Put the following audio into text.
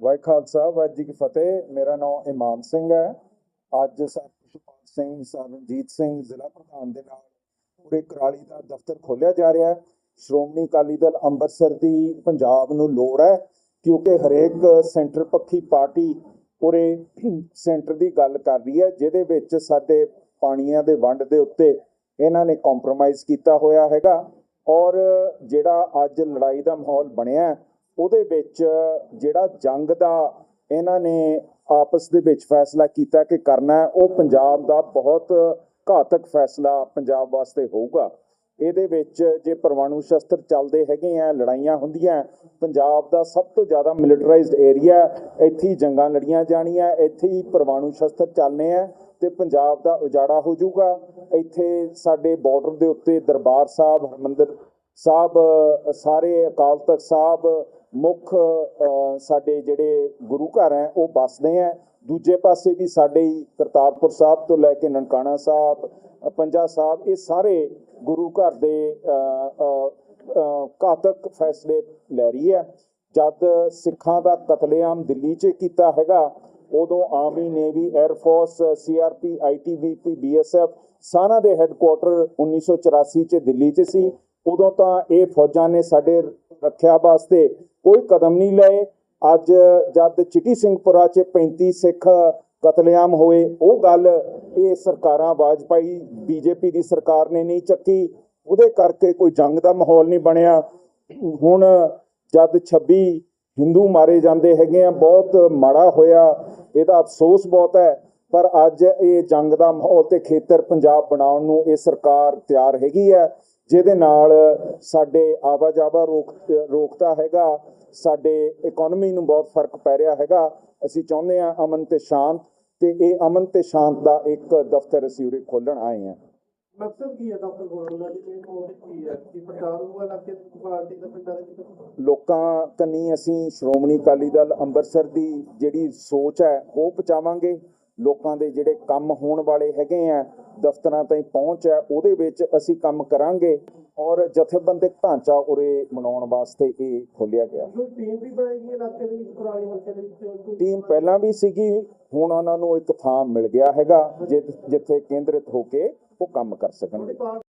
ਵਾਹਿ ਖਾਲਸਾ ਵਾਹਿਗੁਰੂ ਜੀ ਕੀ ਫਤਿਹ। ਮੇਰਾ ਨਾਮ ਇਮਾਨ ਸਿੰਘ ਹੈ। ਅੱਜ ਸਰ ਸਿੰਘ ਸਰ ਸਿੰਘ, ਜ਼ਿਲ੍ਹਾ ਪ੍ਰਧਾਨ ਦੇ ਨਾਲ ਪੂਰੇ ਕਰਾਲੀ ਦਾ ਦਫ਼ਤਰ ਖੋਲ੍ਹਿਆ ਜਾ ਰਿਹਾ ਹੈ। ਸ਼੍ਰੋਮਣੀ ਅਕਾਲੀ ਦਲ ਅੰਮ੍ਰਿਤਸਰ ਦੀ ਪੰਜਾਬ ਨੂੰ ਲੋੜ ਹੈ, ਕਿਉਂਕਿ ਹਰੇਕ ਸੈਂਟਰ ਪੱਖੀ ਪਾਰਟੀ ਪੂਰੇ ਸੈਂਟਰ ਦੀ ਗੱਲ ਕਰ ਰਹੀ ਹੈ, ਜਿਹਦੇ ਵਿੱਚ ਸਾਡੇ ਪਾਣੀਆਂ ਦੇ ਵੰਡ ਦੇ ਉੱਤੇ ਇਹਨਾਂ ਨੇ ਕੰਪਰੋਮਾਈਜ਼ ਕੀਤਾ ਹੋਇਆ ਹੈਗਾ। ਔਰ ਜਿਹੜਾ ਅੱਜ ਲੜਾਈ ਦਾ ਮਾਹੌਲ ਬਣਿਆ ਉਹਦੇ ਵਿੱਚ ਜਿਹੜਾ ਜੰਗ ਦਾ ਇਹਨਾਂ ਨੇ ਆਪਸ ਦੇ ਵਿੱਚ ਫੈਸਲਾ ਕੀਤਾ ਕਿ ਕਰਨਾ ਉਹ ਪੰਜਾਬ ਦਾ ਬਹੁਤ ਘਾਤਕ ਫੈਸਲਾ ਪੰਜਾਬ ਵਾਸਤੇ ਹੋਊਗਾ। ਇਹਦੇ ਵਿੱਚ ਜੇ ਪਰਮਾਣੂ ਸ਼ਸਤਰ ਚੱਲਦੇ ਹੈਗੇ ਆ, ਲੜਾਈਆਂ ਹੁੰਦੀਆਂ ਪੰਜਾਬ ਦਾ ਸਭ ਤੋਂ ਜ਼ਿਆਦਾ ਮਿਲਟਰਾਈਜ਼ਡ ਏਰੀਆ ਇੱਥੇ ਹੀ ਜੰਗਾਂ ਲੜੀਆਂ ਜਾਣੀਆਂ ਇੱਥੇ ਹੀ ਪਰਮਾਣੂ ਸ਼ਸਤਰ ਚੱਲਨੇ ਆ ਤੇ ਪੰਜਾਬ ਦਾ ਉਜਾੜਾ ਹੋ ਜਾਊਗਾ। ਇੱਥੇ ਸਾਡੇ ਬਾਰਡਰ ਦੇ ਉੱਤੇ ਦਰਬਾਰ ਸਾਹਿਬ, ਹਰਮੰਦਰ ਸਾਹਿਬ, ਸਾਰੇ ਅਕਾਲ ਤਖਤ ਸਾਹਿਬ, ਮੁੱਖ ਸਾਡੇ ਜਿਹੜੇ ਗੁਰੂ ਘਰ ਹੈ, ਉਹ ਬਸਦੇ ਆ ਦੂਜੇ ਪਾਸੇ ਵੀ ਸਾਡੇ ਹੀ ਕਰਤਾਰਪੁਰ ਸਾਹਿਬ ਤੋਂ ਲੈ ਕੇ ਨਨਕਾਣਾ ਸਾਹਿਬ ਪੰਜਾ ਸਾਹਿਬ, ਇਹ ਸਾਰੇ ਗੁਰੂ ਘਰ ਦੇ ਘਾਤਕ ਫੈਸਲੇ ਲੈ ਰਹੀ ਹੈ। ਜਦ ਸਿੱਖਾਂ ਦਾ ਕਤਲੇਆਮ ਦਿੱਲੀ 'ਚ ਕੀਤਾ ਹੈਗਾ ਉਦੋਂ army navy air force CRP ITBP BSF ਸਾਰਾ ਦੇ ਹੈੱਡਕੁਆਟਰ 1984 'ਚ ਦਿੱਲੀ 'ਚ ਸੀ। ਉਦੋਂ ਤਾਂ ਇਹ ਫੌਜਾਂ ਨੇ ਸਾਡੇ ਰੱਖਿਆ ਵਾਸਤੇ ਕੋਈ ਕਦਮ ਨਹੀਂ ਲਏ। ਅੱਜ ਜਦ ਚਿੱਟੀ ਸਿੰਘਪੁਰਾ 'ਚ 35 ਸਿੱਖ ਕਤਲੇਆਮ ਹੋਏ, ਉਹ ਗੱਲ ਇਹ ਸਰਕਾਰਾਂ ਵਾਜਪਾਈ ਬੀਜੇਪੀ ਦੀ ਸਰਕਾਰ ਨੇ ਨਹੀਂ ਚੱਕੀ। ਉਹਦੇ ਕਰਕੇ ਕੋਈ ਜੰਗ ਦਾ ਮਾਹੌਲ ਨਹੀਂ ਬਣਿਆ। ਹੁਣ ਜਦ 26 ਹਿੰਦੂ ਮਾਰੇ ਜਾਂਦੇ ਹੈਗੇ ਆ, ਬਹੁਤ ਮਾੜਾ ਹੋਇਆ, ਇਹਦਾ ਅਫਸੋਸ ਬਹੁਤ ਹੈ, ਪਰ ਅੱਜ ਇਹ ਜੰਗ ਦਾ ਮਾਹੌਲ ਤੇ ਖੇਤਰ ਪੰਜਾਬ ਬਣਾਉਣ ਨੂੰ ਇਹ ਸਰਕਾਰ ਤਿਆਰ ਹੈਗੀ ਹੈ, ਜਿਹਦੇ ਨਾਲ ਸਾਡੇ ਆਵਾਜਾਵਾ ਰੋਕ ਰੋਕਤਾ ਹੈਗਾ, ਸਾਡੇ ਇਕਨੋਮੀ ਨੂੰ ਬਹੁਤ ਫ਼ਰਕ ਪੈ ਰਿਹਾ ਹੈਗਾ, ਅਸੀਂ ਚਾਹੁੰਦੇ ਹਾਂ ਅਮਨ ਤੇ ਸ਼ਾਂਤ, ਤੇ ਇਹ ਅਮਨ ਤੇ ਸ਼ਾਂਤ ਦਾ ਇੱਕ ਦਫ਼ਤਰ ਅਸੀਂ ਉਰੇ ਖੋਲਣ ਆਏ ਹਾਂ। ਮਕਸਦ ਕੀ ਹੈ ਡਾਕਟਰ ਗੋਲੂ ਦਾ ਜੀ ਇਹ ਮੋਟਿਵ ਕੀ ਹੈ? ਕਿ ਪ੍ਰਚਾਰ ਹੋਊਗਾ ਇਲਾਕੇ ਦੀ ਪਾਰਟੀ ਦਾ ਪਿੰਡਾਂ ਦੇ ਵਿੱਚ ਲੋਕਾਂ ਕੰਨੀ ਅਸੀਂ ਸ਼੍ਰੋਮਣੀ ਅਕਾਲੀ ਦਲ ਅੰਮ੍ਰਿਤਸਰ ਦੀ ਜਿਹੜੀ ਸੋਚ ਹੈ ਉਹ ਪਹੁੰਚਾਵਾਂਗੇ। ਲੋਕਾਂ ਦੇ ਜਿਹੜੇ ਕੰਮ ਹੋਣ ਵਾਲੇ ਹੈਗੇ ਆ ਦਫ਼ਤਰਾਂ ਤਾਈਂ ਪਹੁੰਚ ਹੈ ਉਹਦੇ ਵਿੱਚ ਅਸੀਂ ਕੰਮ ਕਰਾਂਗੇ ਔਰ ਜਥੇਬੰਦਕ ਢਾਂਚਾ ਉਰੇ ਬਣਾਉਣ ਵਾਸਤੇ ਇਹ ਖੋਲਿਆ ਗਿਆ। ਟੀਮ ਵੀ ਬਣਾਏਗੀ ਇਲਾਕੇ ਦੇ ਵਿੱਚ ਕੁਰਾਲੀ ਹਲਕੇ ਦੇ ਵਿੱਚ? ਕੋਈ ਟੀਮ ਪਹਿਲਾਂ ਵੀ ਸੀਗੀ ਹੁਣ ਉਹਨਾਂ ਨੂੰ ਇੱਕ ਥਾਂ ਮਿਲ ਗਿਆ ਹੈਗਾ ਜਿੱਥੇ ਕੇਂਦਰਿਤ ਹੋ ਕੇ ਉਹ ਕੰਮ ਕਰ ਸਕਣਗੇ।